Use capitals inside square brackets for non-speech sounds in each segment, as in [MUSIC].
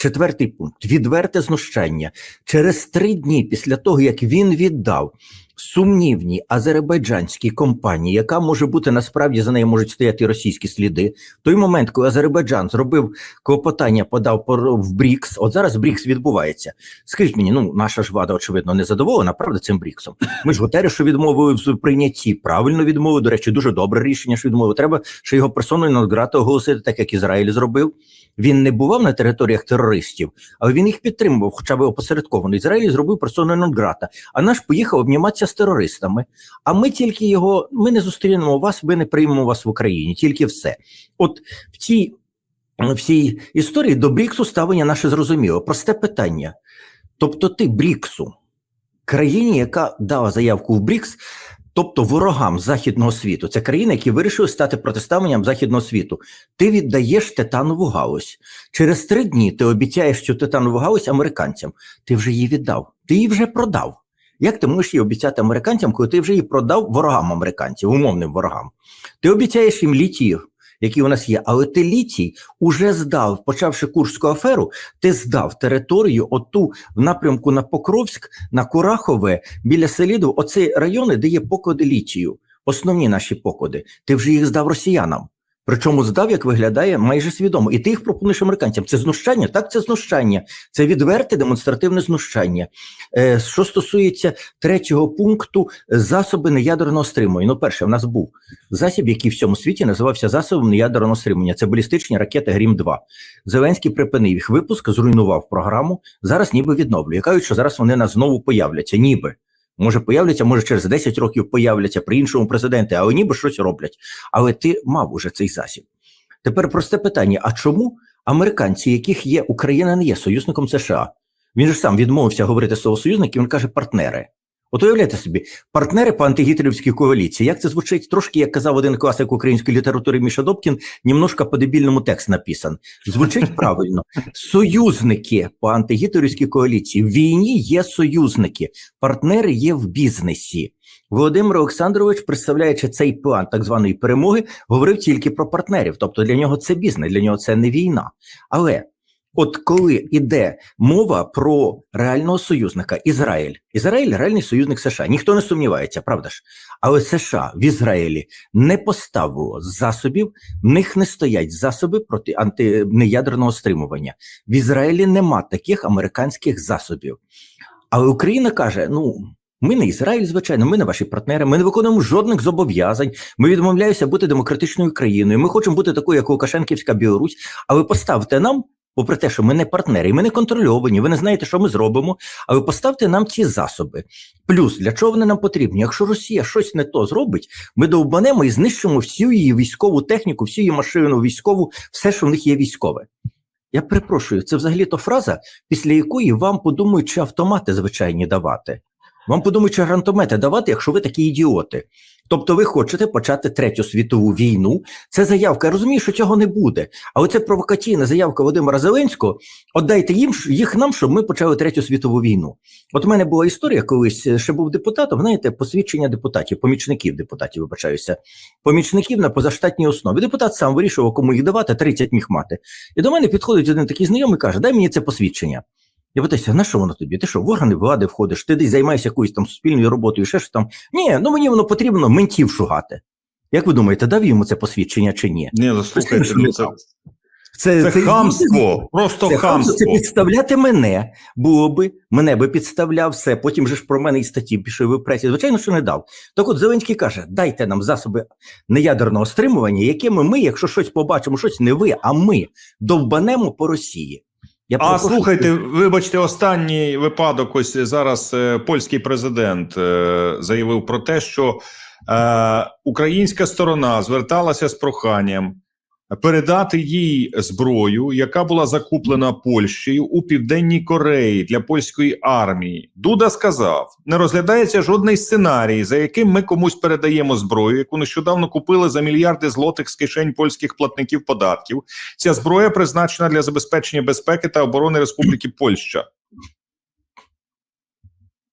Четвертий пункт відверте знущання. Через три дні після того, як він віддав сумнівній азербайджанській компанії, яка може бути насправді за нею можуть стояти російські сліди. В той момент, коли Азербайджан зробив клопотання, подав в БРІКС, от зараз БРІКС відбувається. Скажіть мені, ну наша ж влада, очевидно, не задоволена, правда, цим БРІКСом. Ми ж Гутеррешу відмовили в прийнятті, правильно відмовили. До речі, дуже добре рішення, що відмовили. Треба, що його персоною награти оголосити, так як Ізраїль зробив. Він не бував на територіях терористів, але він їх підтримував, хоча б опосередковано. Ізраїль зробив персоною нон-грата, а наш поїхав обніматися з терористами. А ми тільки його, ми не зустрінемо вас, ми не приймемо вас в Україні, тільки все. От в цій в цій історії до Бріксу ставлення наше зрозуміло. Просте питання. Тобто, ти Бріксу, країні, яка дала заявку в Брікс, тобто ворогам західного світу, це країни, які вирішили стати протиставленням західного світу. Ти віддаєш титанову галузь. Через три дні ти обіцяєш цю титанову галузь американцям. Ти вже її віддав, ти її вже продав. Як ти можеш її обіцяти американцям, коли ти вже її продав ворогам американців, умовним ворогам? Ти обіцяєш їм літій, які у нас є, але ти літій уже здав, почавши Курську аферу, ти здав територію оту в напрямку на Покровськ, на Курахове, біля Селіду, оці райони, де є поклади літію, основні наші поклади. Ти вже їх здав росіянам. Причому здав, як виглядає, майже свідомо. І ти їх пропонуєш американцям. Це знущання? Так, це знущання. Це відверте демонстративне знущання. Е, що стосується третього пункту, засоби неядерного стримування. Ну, перше, в нас був засіб, який в всьому світі називався засобом неядерного стримування. Це балістичні ракети Грім 2 Зеленський припинив їх випуск, зруйнував програму. Зараз ніби відновлює. Кажуть, що зараз вони нас знову появляться. Ніби. Може, появляться, може, через 10 років появляться при іншому президенті, але ніби щось роблять. Але ти мав уже цей засіб. Тепер просте питання: а чому американці, яких є Україна, не є союзником США? Він же сам відмовився говорити слово союзників, він каже партнери. От уявляєте собі, партнери по антигітлерівській коаліції. Як це звучить трошки, як казав один класик української літератури Міша Добкін, немножко по дебільному текст написан. Звучить правильно. Союзники по антигітлерівській коаліції в війні є союзники, партнери є в бізнесі. Володимир Олександрович, представляючи цей план так званої перемоги, говорив тільки про партнерів. Тобто для нього це бізнес, для нього це не війна. Але От коли йде мова про реального союзника Ізраїль, Ізраїль реальний союзник США. Ніхто не сумнівається, правда ж? Але США в Ізраїлі не поставило засобів, в них не стоять засоби проти антинеядерного стримування. В Ізраїлі нема таких американських засобів. Але Україна каже: ну. Ми не Ізраїль, звичайно, ми не ваші партнери. Ми не виконуємо жодних зобов'язань. Ми відмовляємося бути демократичною країною. Ми хочемо бути такою, як Лукашенківська Білорусь. Але поставте нам попри те, що ми не партнери, і ми не контрольовані, ви не знаєте, що ми зробимо, але поставте нам ці засоби. Плюс для чого вони нам потрібні? Якщо Росія щось не то зробить, ми довбанемо і знищимо всю її військову техніку, всю її машину військову, все, що в них є військове. Я перепрошую, це взагалі то фраза, після якої вам подумають, чи автомати звичайні давати. Вам подумають, чи гранатомети давати, якщо ви такі ідіоти. Тобто ви хочете почати третю світову війну. Це заявка. Я розумію, що цього не буде. Але це провокаційна заявка Володимира Зеленського. Отдайте їм їх нам, щоб ми почали третю світову війну. От у мене була історія, колись ще був депутатом. Знаєте, посвідчення депутатів, помічників депутатів, вибачаюся, помічників на позаштатній основі. Депутат сам вирішував, кому їх давати, 30 міг мати. І до мене підходить один такий знайомий, каже: Дай мені це посвідчення. Я питаюся, на що воно тобі? Ти що, в органи влади входиш, ти десь займаєшся якоюсь там суспільною роботою, ще ж там. Ні, ну мені воно потрібно ментів шугати. Як ви думаєте, дав йому це посвідчення чи ні? Ні, ну слухайте, ну, це, Це, це, хамство, просто це хамство. Це підставляти мене було би, мене би підставляв все. Потім же ж про мене і статті пішли в пресі. Звичайно, що не дав. Так от Зеленський каже: дайте нам засоби неядерного стримування, якими ми, якщо щось побачимо, щось не ви, а ми довбанемо по Росії. Я а прошу... слухайте, вибачте, останній випадок. Ось зараз е, польський президент е, заявив про те, що е, українська сторона зверталася з проханням передати їй зброю, яка була закуплена Польщею у південній Кореї для польської армії. Дуда сказав: не розглядається жодний сценарій, за яким ми комусь передаємо зброю, яку нещодавно купили за мільярди злотих з кишень польських платників податків. Ця зброя призначена для забезпечення безпеки та оборони Республіки Польща.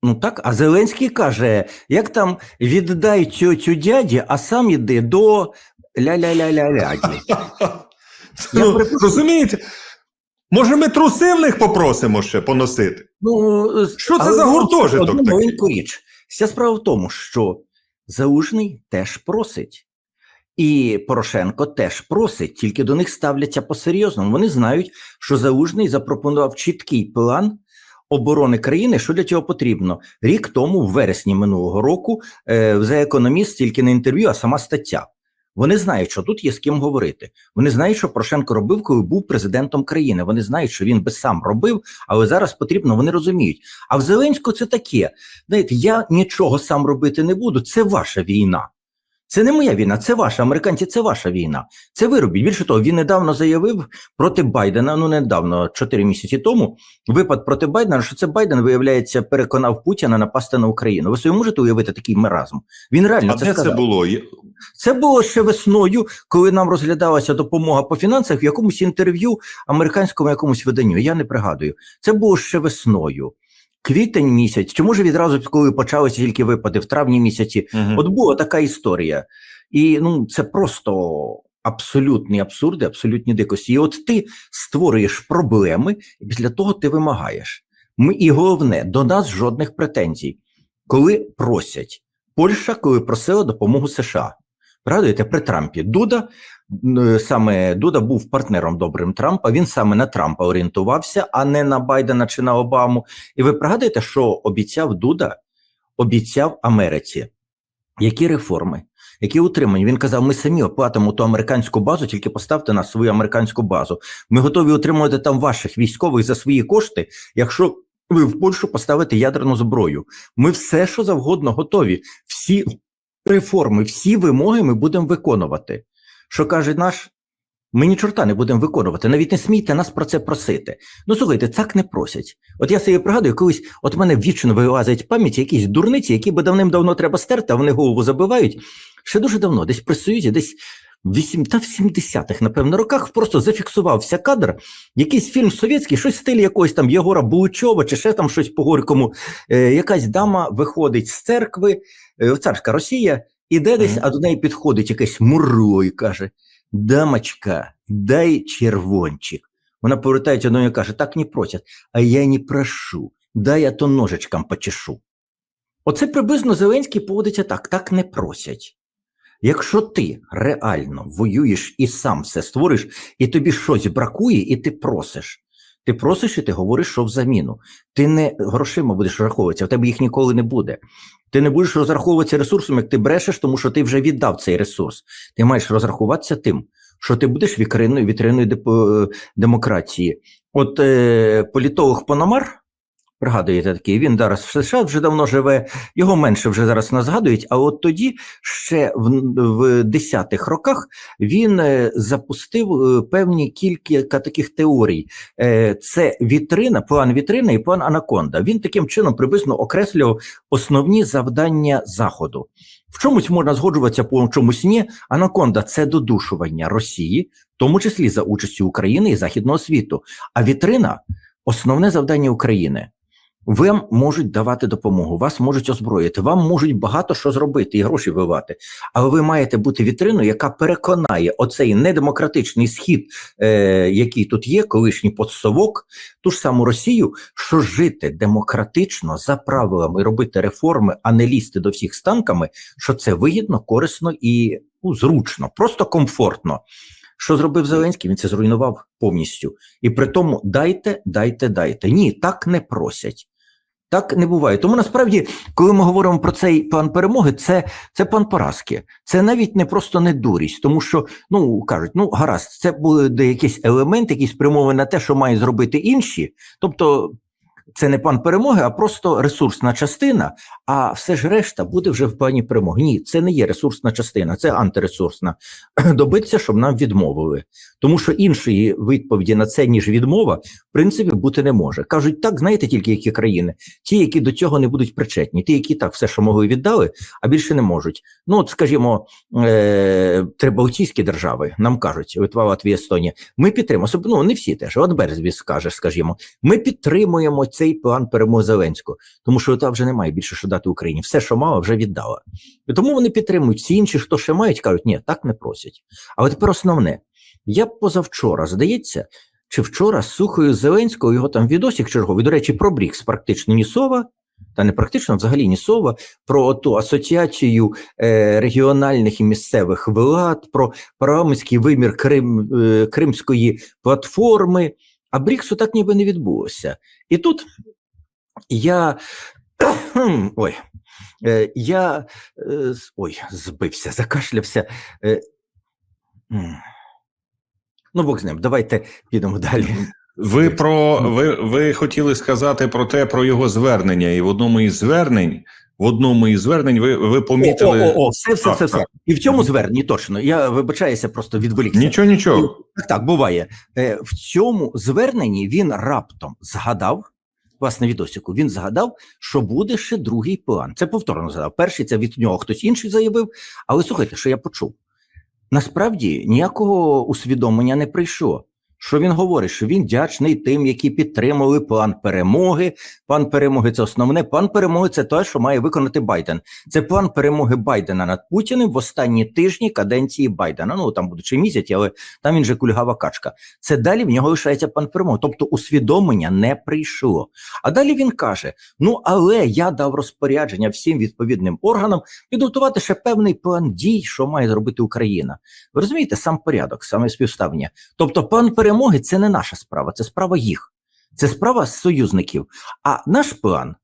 Ну так, а Зеленський каже: як там віддай цю, цю дяді, а сам іди до ля-ля-ля-ля-ля. [LAUGHS] Ну, розумієте? Може, ми труси в них попросимо ще поносити? Ну, Що це за гуртожиток одну такий? маленьку річ. Вся справа в тому, що Заужний теж просить. І Порошенко теж просить, тільки до них ставляться по-серйозному. Вони знають, що Заужний запропонував чіткий план оборони країни, що для цього потрібно. Рік тому, в вересні минулого року, е, за економіст тільки не інтерв'ю, а сама стаття. Вони знають, що тут є з ким говорити. Вони знають, що Порошенко робив, коли був президентом країни. Вони знають, що він би сам робив, але зараз потрібно, вони розуміють. А в Зеленського це таке. Знаєте, я нічого сам робити не буду. Це ваша війна. Це не моя війна, це ваша. Американці, це ваша війна. Це ви робіть. Більше того, він недавно заявив проти Байдена. Ну недавно, чотири місяці тому, випад проти Байдена, що це Байден, виявляється, переконав Путіна напасти на Україну. Ви собі можете уявити такий маразм? Він реально А це де сказав. це було? Це було ще весною, коли нам розглядалася допомога по фінансах в якомусь інтерв'ю американському якомусь виданню. Я не пригадую. Це було ще весною. Квітень місяць, чи може відразу, коли почалися тільки випади в травні місяці. Мгм. От була така історія. І ну, це просто абсолютні абсурди, абсолютні дикості. І от ти створюєш проблеми, і після того ти вимагаєш. Ми, і головне, до нас жодних претензій. Коли просять Польща, коли просила допомогу США. Пригадуєте, при Трампі Дуда саме Дуда був партнером добрим Трампа. Він саме на Трампа орієнтувався, а не на Байдена чи на Обаму. І ви пригадуєте, що обіцяв Дуда, обіцяв Америці, які реформи, які утримання. Він казав: ми самі оплатимо ту американську базу, тільки поставте на свою американську базу. Ми готові утримувати там ваших військових за свої кошти, якщо ви в Польщу поставите ядерну зброю. Ми все, що завгодно, готові. Всі реформи, всі вимоги ми будемо виконувати. Що каже наш? Ми ні чорта не будемо виконувати. Навіть не смійте нас про це просити. Ну слухайте, так не просять. От я собі пригадую, колись от мене вічно вилазить в пам'яті якісь дурниці, які би давним-давно треба стерти, а вони голову забивають. Ще дуже давно, десь при Союзі, десь в 8, та в 70-х, напевно, роках просто зафіксувався кадр, якийсь фільм совєтський, щось в стилі якогось там Єгора Буличова чи ще там щось по горькому. Е, якась дама виходить з церкви, е, царська Росія, іде десь, а до неї підходить якесь мурло і каже: Дамочка, дай червончик. Вона повертається до нього і каже: так не просять, а я не прошу, дай я то ножичкам почешу. Оце приблизно Зеленський поводиться так, так не просять. Якщо ти реально воюєш і сам все створиш, і тобі щось бракує, і ти просиш. Ти просиш і ти говориш, що взаміну. Ти не грошима будеш розраховуватися, в тебе їх ніколи не буде. Ти не будеш розраховуватися ресурсом, як ти брешеш, тому що ти вже віддав цей ресурс. Ти маєш розрахуватися тим, що ти будеш вітриною, вітриною демократії. От е, політолог Пономар, пригадуєте такий, він зараз в США вже давно живе, його менше вже зараз нас згадують. А от тоді, ще в, в 10-х роках, він е, запустив е, певні кілька таких теорій. Е, це вітрина, план вітрина і план Анаконда. Він таким чином приблизно окреслював основні завдання Заходу. В чомусь можна згоджуватися, по чомусь ні. Анаконда це додушування Росії, в тому числі за участю України і Західного світу. А вітрина основне завдання України. Вам можуть давати допомогу, вас можуть озброїти, вам можуть багато що зробити і гроші вивати. Але ви маєте бути вітриною, яка переконає оцей недемократичний схід, е, який тут є, колишній подсовок, ту ж саму Росію, що жити демократично за правилами, робити реформи, а не лізти до всіх з танками, що це вигідно, корисно і ну, зручно, просто комфортно. Що зробив Зеленський? Він це зруйнував повністю. І при тому дайте, дайте, дайте. Ні, так не просять. Так не буває. Тому насправді, коли ми говоримо про цей план перемоги, це, це план поразки. Це навіть не просто не дурість, тому що ну кажуть, ну гаразд, це буде якийсь елемент, який спрямований на те, що мають зробити інші. Тобто, це не план перемоги, а просто ресурсна частина. А все ж решта буде вже в плані перемоги. Ні, це не є ресурсна частина, це антиресурсна. [CLEARS THROAT] Добитися, щоб нам відмовили. Тому що іншої відповіді на це, ніж відмова, в принципі, бути не може. Кажуть, так, знаєте тільки які країни, ті, які до цього не будуть причетні, ті, які так все, що могли, віддали, а більше не можуть. Ну, от, скажімо, е- Трибалтійські держави нам кажуть, Литва, Латвія, Естонія, ми підтримуємо, ну, не всі теж. От Берзвіс скаже, скажімо, ми підтримуємо цей план перемоги Зеленського, тому що Литва вже не має більше що дати Україні. Все, що мала, вже віддала. І тому вони підтримують. Всі інші, хто ще мають, кажуть, ні, так не просять. Але тепер основне. Я позавчора, здається, чи вчора слухаю Зеленського його там відосик черговий. До речі, про Брікс практично ні сова, та не практично, взагалі ні сова, про ту асоціацію е, регіональних і місцевих влад, про парламентський вимір Крим, е, Кримської платформи. А Бріксу так ніби не відбулося. І тут я. [COUGHS] Ой, е, я е, ой, збився, закашлявся. Е. Ну, Бог з ним, давайте підемо далі. Ви про ви, ви хотіли сказати про те, про його звернення, і в одному із звернень, в одному із звернень, ви, ви помітили. О, о, о, все, все, все, все. І в цьому зверненні точно. Я вибачаюся, просто відволікся. Нічого, нічого. Так, так, буває. Е, в цьому зверненні він раптом згадав, власне, відосику, він згадав, що буде ще другий план. Це повторно згадав. Перший це від нього хтось інший заявив. Але слухайте, що я почув. Насправді ніякого усвідомлення не прийшло. Що він говорить? Що він вдячний тим, які підтримали план перемоги. План перемоги це основне. План перемоги це те, що має виконати Байден. Це план перемоги Байдена над Путіним в останні тижні каденції Байдена. Ну там будучи місяць, але там він же кульгава качка. Це далі в нього лишається план перемоги. Тобто усвідомлення не прийшло. А далі він каже: ну але я дав розпорядження всім відповідним органам підготувати ще певний план дій, що має зробити Україна. Ви розумієте, сам порядок, саме співставлення. Тобто, план перемоги це не наша справа, це справа їх, це справа союзників. А наш план,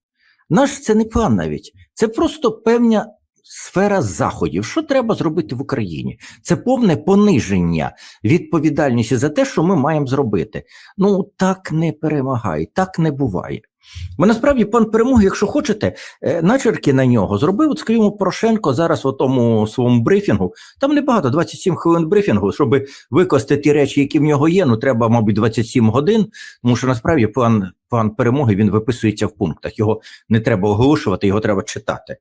наш це не план навіть, це просто певна сфера заходів. Що треба зробити в Україні? Це повне пониження відповідальності за те, що ми маємо зробити. Ну так не перемагає, так не буває. Бо насправді пан перемоги, якщо хочете, е, начерки на нього зробив, от скажімо, Порошенко зараз в тому своєму брифінгу. Там небагато, 27 хвилин брифінгу, щоб викласти ті речі, які в нього є. Ну треба, мабуть, 27 годин, тому що насправді план, план перемоги він виписується в пунктах. Його не треба оголошувати, його треба читати.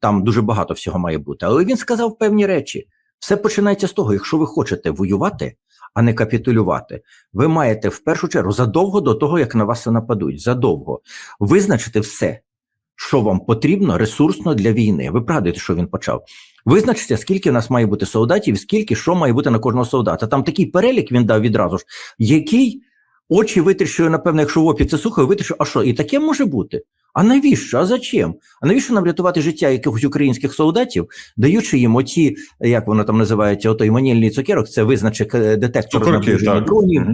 Там дуже багато всього має бути. Але він сказав певні речі. Все починається з того, якщо ви хочете воювати, а не капітулювати, ви маєте в першу чергу задовго до того, як на вас нападуть, задовго визначити все, що вам потрібно ресурсно для війни. Ви пригадуєте, що він почав. Визначте, скільки в нас має бути солдатів, скільки що має бути на кожного солдата. Там такий перелік він дав відразу ж, який очі витріщує, напевно, якщо в опі це сухо, витріщує, а що? І таке може бути. А навіщо? А зачем? А навіщо нам рятувати життя якихось українських солдатів, даючи їм оці, як воно там називається, отой манільний цукерок, це визначик е, детектор наближення дронів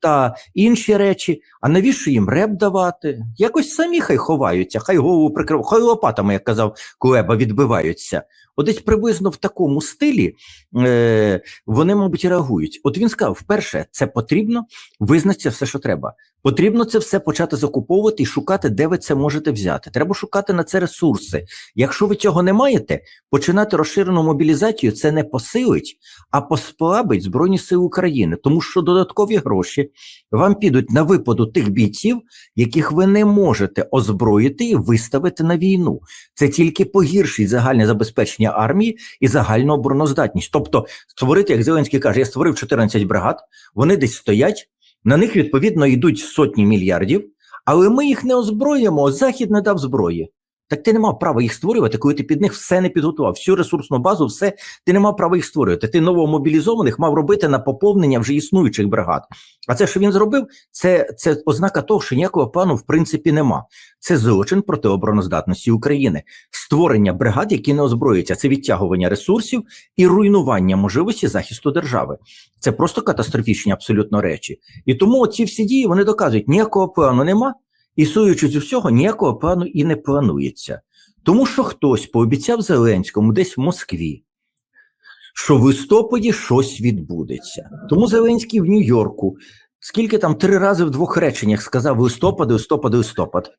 та інші речі. А навіщо їм реп давати? Якось самі хай ховаються, хай голову прикривають, хай лопатами, як казав Кулеба, відбиваються. Десь приблизно в такому стилі е, вони, мабуть, реагують. От він сказав: вперше, це потрібно, визначиться все, що треба. Потрібно це все почати закуповувати і шукати, де ви це можете взяти. Треба шукати на це ресурси. Якщо ви цього не маєте, починати розширену мобілізацію це не посилить, а послабить Збройні Сили України, тому що додаткові гроші вам підуть на випаду тих бійців, яких ви не можете озброїти і виставити на війну. Це тільки погіршить загальне забезпечення армії і загальну обороноздатність. Тобто, створити, як Зеленський каже, я створив 14 бригад, вони десь стоять, на них відповідно йдуть сотні мільярдів, але ми їх не озброїмо, Захід не дав зброї. Так ти не мав права їх створювати, коли ти під них все не підготував. Всю ресурсну базу, все ти не мав права їх створювати. Ти новомобілізованих мав робити на поповнення вже існуючих бригад. А це, що він зробив, це, це ознака того, що ніякого плану в принципі нема. Це злочин проти обороноздатності України, створення бригад, які не озброюються, це відтягування ресурсів і руйнування можливості захисту держави. Це просто катастрофічні абсолютно речі. І тому ці всі дії вони доказують, ніякого плану нема, і суючи з усього, ніякого плану і не планується. Тому що хтось пообіцяв Зеленському десь в Москві, що в листопаді щось відбудеться. Тому Зеленський в Нью-Йорку, скільки там три рази в двох реченнях сказав листопад, листопад, листопад.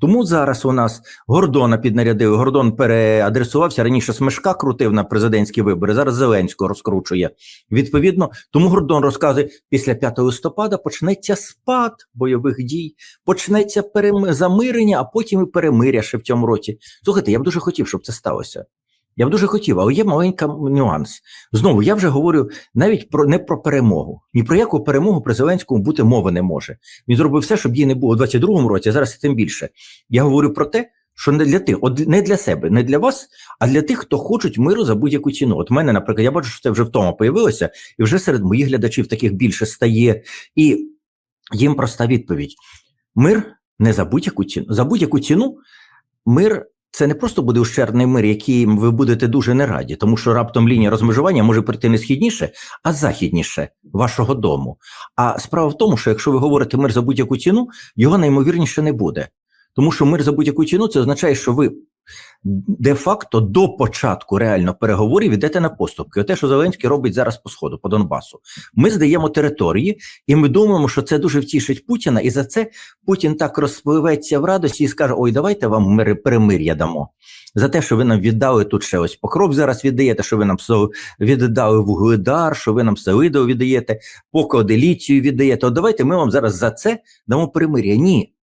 Тому зараз у нас Гордона піднарядили. Гордон переадресувався раніше Смешка крутив на президентські вибори. Зараз Зеленського розкручує. Відповідно, тому Гордон розказує: після 5 листопада почнеться спад бойових дій, почнеться перем... замирення, а потім і перемиря ще в цьому році. Слухайте, я б дуже хотів, щоб це сталося. Я б дуже хотів, але є маленький нюанс. Знову я вже говорю навіть про не про перемогу. Ні про яку перемогу при Зеленському бути мови не може. Він зробив все, щоб її не було у 22-му році, а зараз тим більше. Я говорю про те, що не для тих, от не для себе, не для вас, а для тих, хто хочуть миру за будь-яку ціну. От в мене, наприклад, я бачу, що це вже втома появилося, і вже серед моїх глядачів таких більше стає. І їм проста відповідь: мир не за будь-яку ціну. За будь-яку ціну мир це не просто буде ущербний мир, яким ви будете дуже не раді, тому що раптом лінія розмежування може прийти не східніше, а західніше вашого дому. А справа в тому, що якщо ви говорите мир за будь-яку ціну, його наймовірніше не буде. Тому що мир за будь-яку ціну це означає, що ви де-факто до початку реально переговорів йдете на поступки. Оте, що Зеленський робить зараз по сходу, по Донбасу. Ми здаємо території, і ми думаємо, що це дуже втішить Путіна, і за це Путін так розпливеться в радості і скаже: Ой, давайте вам мир, перемир'я дамо. За те, що ви нам віддали тут ще ось покров зараз віддаєте, що ви нам віддали вугледар, що ви нам Селидов віддаєте, поки Оделіцію віддаєте. От давайте ми вам зараз за це дамо перемир'я. Ні.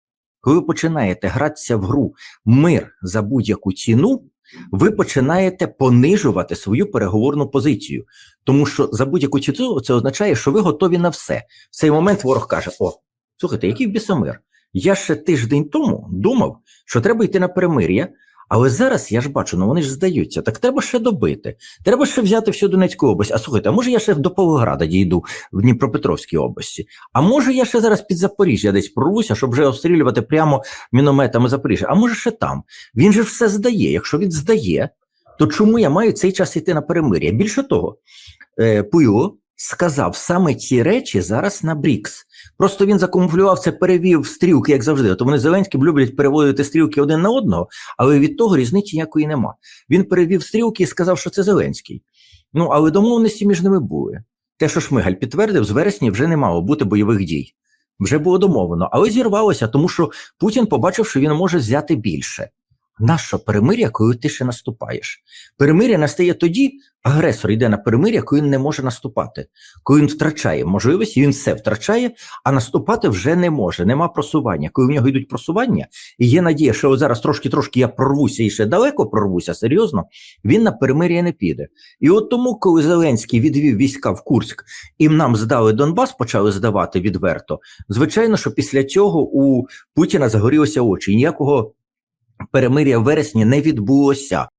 Коли ви починаєте гратися в гру мир за будь-яку ціну, ви починаєте понижувати свою переговорну позицію. Тому що за будь-яку ціну це означає, що ви готові на все. В цей момент ворог каже: О, слухайте, який бісомир? Я ще тиждень тому думав, що треба йти на перемир'я. Але зараз я ж бачу, ну вони ж здаються. Так треба ще добити. Треба ще взяти всю Донецьку область. А слухайте, а може я ще до Павлограда дійду в Дніпропетровській області? А може я ще зараз під Запоріжжя десь прорвуся, щоб вже обстрілювати прямо мінометами Запоріжжя? А може ще там? Він же все здає. Якщо він здає, то чому я маю цей час йти на перемир'я? Більше того, е, Пуйло сказав саме ці речі зараз на Брікс. Просто він закамуфлював це, перевів стрілки, як завжди. То вони Зеленські люблять переводити стрілки один на одного, але від того різниці ніякої нема. Він перевів стрілки і сказав, що це Зеленський. Ну, але домовленості між ними були. Те, що Шмигаль підтвердив, з вересня вже не мало бути бойових дій. Вже було домовлено, але зірвалося, тому що Путін побачив, що він може взяти більше. Нащо перемир'я, коли ти ще наступаєш? Перемир'я настає тоді, агресор йде на перемир'я, коли він не може наступати, коли він втрачає можливість, він все втрачає, а наступати вже не може. Нема просування. Коли в нього йдуть просування, і є надія, що зараз трошки-трошки я прорвуся і ще далеко прорвуся, серйозно, він на перемир'я не піде. І от тому, коли Зеленський відвів війська в Курськ і нам здали Донбас, почали здавати відверто. Звичайно, що після цього у Путіна загорілися очі. Ніякого перемир'я в вересні не відбулося.